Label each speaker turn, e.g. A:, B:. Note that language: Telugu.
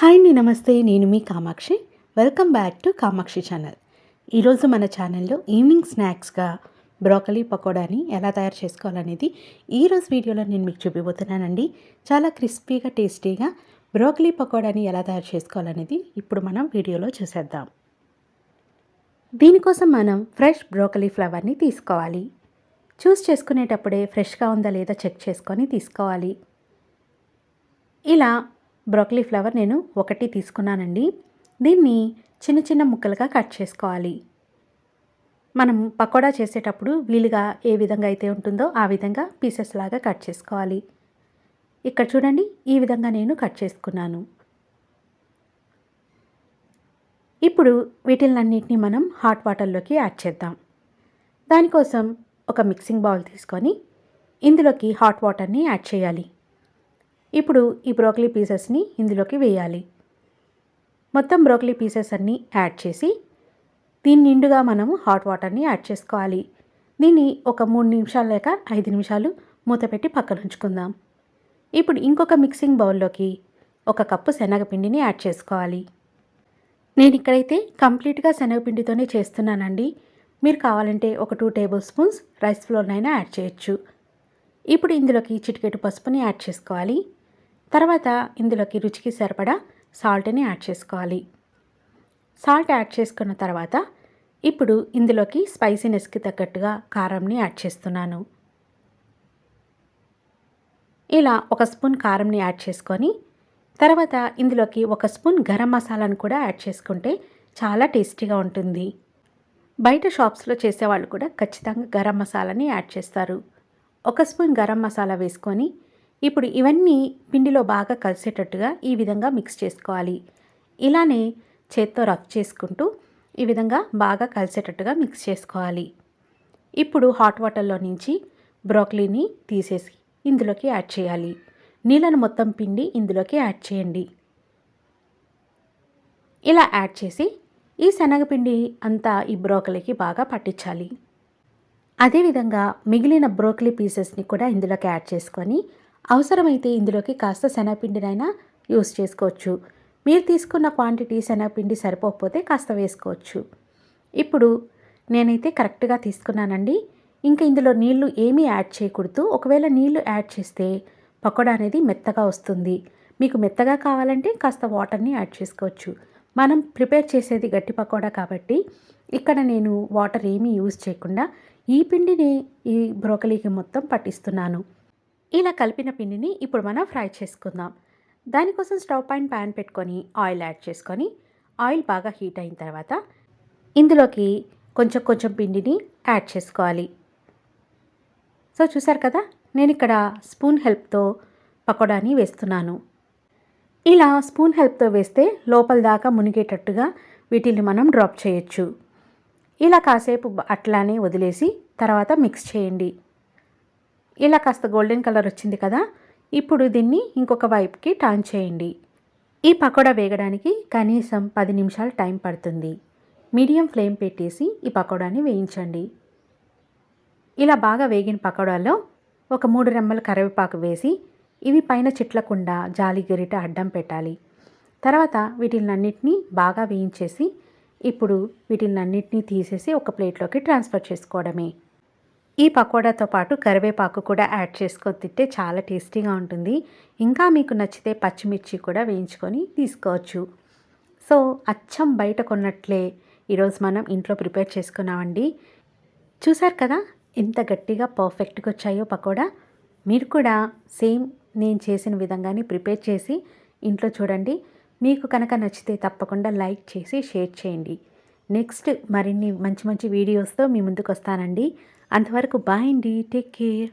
A: హాయ్ అండి నమస్తే. నేను మీ Kamakshi. Welcome back to Kamakshi channel. ఈరోజు మన ఛానల్లో ఈవినింగ్ స్నాక్స్గా బ్రోకలీ పకోడాని ఎలా తయారు చేసుకోవాలనేది ఈరోజు వీడియోలో నేను మీకు చూపిపోతున్నానండి చాలా క్రిస్పీగా టేస్టీగా బ్రోకలీ పకోడాని ఎలా తయారు చేసుకోవాలనేది ఇప్పుడు మనం వీడియోలో చూసేద్దాం. దీనికోసం మనం ఫ్రెష్ బ్రోకలీ ఫ్లవర్ని తీసుకోవాలి. చూస్ చేసుకునేటప్పుడే ఫ్రెష్గా ఉందా లేదా చెక్ చేసుకొని తీసుకోవాలి. ఇలా బ్రోకలీ ఫ్లవర్ నేను ఒకటి తీసుకున్నానండి. దీన్ని చిన్న చిన్న ముక్కలుగా కట్ చేసుకోవాలి. మనం పకోడా చేసేటప్పుడు వీలుగా ఏ విధంగా అయితే ఉంటుందో ఆ విధంగా పీసెస్ లాగా కట్ చేసుకోవాలి. ఇక్కడ చూడండి ఈ విధంగా నేను కట్ చేసుకున్నాను. ఇప్పుడు వీటిలన్నింటినీ మనం హాట్ వాటర్లోకి యాడ్ చేద్దాం. దానికోసం ఒక మిక్సింగ్ బౌల్ తీసుకొని ఇందులోకి హాట్ వాటర్ని యాడ్ చేయాలి. ఇప్పుడు ఈ బ్రోకలీ పీసెస్ని ఇందులోకి వేయాలి. మొత్తం బ్రోకలీ పీసెస్ అన్నీ యాడ్ చేసి దీని నిండుగా మనము హాట్ వాటర్ని యాడ్ చేసుకోవాలి. దీన్ని ఒక మూడు నిమిషాలు లేక ఐదు నిమిషాలు మూత పెట్టి పక్కన ఉంచుకుందాం. ఇప్పుడు ఇంకొక మిక్సింగ్ బౌల్లోకి ఒక కప్పు శనగపిండిని యాడ్ చేసుకోవాలి. నేను ఇక్కడైతే కంప్లీట్గా శనగపిండితోనే చేస్తున్నానండి. మీరు కావాలంటే ఒక టూ టేబుల్ స్పూన్స్ రైస్ ఫ్లోర్నైనా యాడ్ చేయొచ్చు. ఇప్పుడు ఇందులోకి చిటికెటు పసుపుని యాడ్ చేసుకోవాలి. తర్వాత ఇందులోకి రుచికి సరిపడా సాల్ట్ని యాడ్ చేసుకోవాలి. సాల్ట్ యాడ్ చేసుకున్న తర్వాత ఇప్పుడు ఇందులోకి స్పైసీనెస్కి తగ్గట్టుగా కారంని యాడ్ చేస్తున్నాను. ఇలా ఒక స్పూన్ కారంని యాడ్ చేసుకొని తర్వాత ఇందులోకి ఒక స్పూన్ గరం మసాలాను కూడా యాడ్ చేసుకుంటే చాలా టేస్టీగా ఉంటుంది. బయట షాప్స్లో చేసేవాళ్ళు కూడా ఖచ్చితంగా గరం మసాలాని యాడ్ చేస్తారు. ఒక స్పూన్ గరం మసాలా వేసుకొని ఇప్పుడు ఇవన్నీ పిండిలో బాగా కలిసేటట్టుగా ఈ విధంగా మిక్స్ చేసుకోవాలి. ఇలానే చేత్తో రఫ్ చేసుకుంటూ ఈ విధంగా బాగా కలిసేటట్టుగా మిక్స్ చేసుకోవాలి. ఇప్పుడు హాట్ వాటర్లో నుంచి బ్రోకలీని తీసేసి ఇందులోకి యాడ్ చేయాలి. నీళ్ళను మొత్తం పిండి ఇందులోకి యాడ్ చేయండి. ఇలా యాడ్ చేసి ఈ శనగపిండి అంతా ఈ బ్రోకలీకి బాగా పట్టించాలి. అదేవిధంగా మిగిలిన బ్రోకలీ పీసెస్ని కూడా ఇందులోకి యాడ్ చేసుకొని అవసరమైతే ఇందులోకి కాస్త శనగపిండినైనా యూస్ చేసుకోవచ్చు. మీరు తీసుకున్న క్వాంటిటీ శనగపిండి సరిపోకపోతే కాస్త వేసుకోవచ్చు. ఇప్పుడు నేనైతే కరెక్ట్గా తీసుకున్నానండి. ఇంకా ఇందులో నీళ్ళు ఏమీ యాడ్ చేయకూడదు. ఒకవేళ నీళ్ళు యాడ్ చేస్తే పకోడా అనేది మెత్తగా వస్తుంది. మీకు మెత్తగా కావాలంటే కాస్త వాటర్ని యాడ్ చేసుకోవచ్చు. మనం ప్రిపేర్ చేసేది గట్టి పకోడా కాబట్టి ఇక్కడ నేను వాటర్ ఏమీ యూజ్ చేయకుండా ఈ పిండిని ఈ బ్రోకలీకి మొత్తం పట్టిస్తున్నాను. ఇలా కలిపిన పిండిని ఇప్పుడు మనం ఫ్రై చేసుకుందాం. దానికోసం స్టవ్ పైన ప్యాన్ పెట్టుకొని ఆయిల్ యాడ్ చేసుకొని ఆయిల్ బాగా హీట్ అయిన తర్వాత ఇందులోకి కొంచెం కొంచెం పిండిని యాడ్ చేసుకోవాలి. సో చూసారు కదా? నేను ఇక్కడ స్పూన్ హెల్ప్తో పకోడాని వేస్తున్నాను. ఇలా స్పూన్ హెల్ప్తో వేస్తే లోపల దాకా మునిగేటట్టుగా వీటిని మనం డ్రాప్ చేయొచ్చు. ఇలా కాసేపు అట్లానే వదిలేసి తర్వాత మిక్స్ చేయండి. ఇలా కాస్త గోల్డెన్ కలర్ వచ్చింది కదా ఇప్పుడు దీన్ని ఇంకొక వైపుకి టర్న్ చేయండి. ఈ పకోడా వేగడానికి కనీసం పది నిమిషాలు టైం పడుతుంది. మీడియం ఫ్లేమ్ పెట్టేసి ఈ పకోడాని వేయించండి. ఇలా బాగా వేగిన పకోడాలో ఒక మూడు రెమ్మల కరివేపాకు వేసి ఇవి పైన చిట్లకుండా జాలి గరిట అడ్డం పెట్టాలి. తర్వాత వీటినన్నిటినీ బాగా వేయించేసి ఇప్పుడు వీటినన్నిటినీ తీసేసి ఒక ప్లేట్లోకి ట్రాన్స్ఫర్ చేసుకోవడమే. ఈ పకోడాతో పాటు కరివేపాకు కూడా యాడ్ చేసుకొని తింటే చాలా టేస్టీగా ఉంటుంది. ఇంకా మీకు నచ్చితే పచ్చిమిర్చి కూడా వేయించుకొని తీసుకోవచ్చు. సో అచ్చం బయట కొన్నట్లే ఈరోజు మనం ఇంట్లో ప్రిపేర్ చేసుకున్నామండి. చూసారు కదా ఎంత గట్టిగా పర్ఫెక్ట్గా వచ్చాయో పకోడా. మీరు కూడా సేమ్ నేను చేసిన విధంగానే ప్రిపేర్ చేసి ఇంట్లో చూడండి. మీకు కనుక నచ్చితే తప్పకుండా లైక్ చేసి షేర్ చేయండి. నెక్స్ట్ మరిన్ని మంచి మంచి వీడియోస్తో మీ ముందుకు వస్తానండి. అంతవరకు బాయ్ అండి. Take care